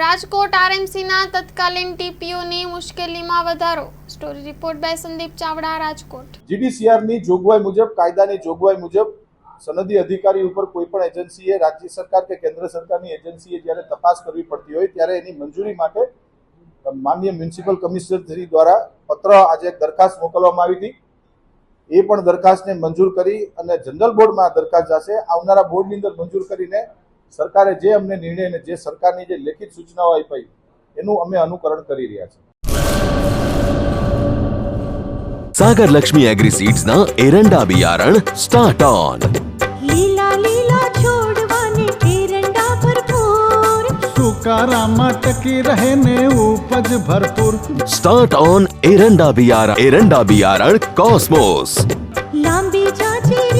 રાજકોટ આરએમસીના તત્કાલીન ટીપીઓની મુશ્કેલીમાં વધારો. Story report by Sandeep Chavda, Rajkot. જીડીસીઆરની જોગવાઈ મુજબ, કાયદાની જોગવાઈ મુજબ, સનદી અધિકારી ઉપર કોઈ પણ એજન્સીએ, રાજ્ય સરકાર કે કેન્દ્ર સરકારની એજન્સીએ જ્યારે તપાસ કરવી પડતી હોય, ત્યારે એની મંજૂરી માટે માન્ય મ્યુનિસિપલ કમિશનર શ્રી દ્વારા પત્ર આજે દરખાસ્ત મોકલવામાં આવી હતી. એ પણ દરખાસ્તને મંજૂર કરી અને જનરલ બોર્ડમાં દરખાસ્ત જશે. આવનારા બોર્ડની અંદર મંજૂર કરીને સરકારે જે અમને નિર્ણય અને જે સરકારની જે લેખિત સૂચનાઓ આપી એનું અમે અનુકરણ કરી રહ્યા છીએ. સાગર લક્ષ્મી એગ્રી સીડ્સ ના એરંડા બિયારણ સ્ટાર્ટ ઓન લીલા લીલા છોડવાને એરંડા ભરપૂર. સુકારામાં ટકી રહે ને ઉપજ ભરપૂર. સ્ટાર્ટ ઓન એરંડા બિયારણ એરંડા બિયારણ કોસ્મોસ લાંબી જાચેરી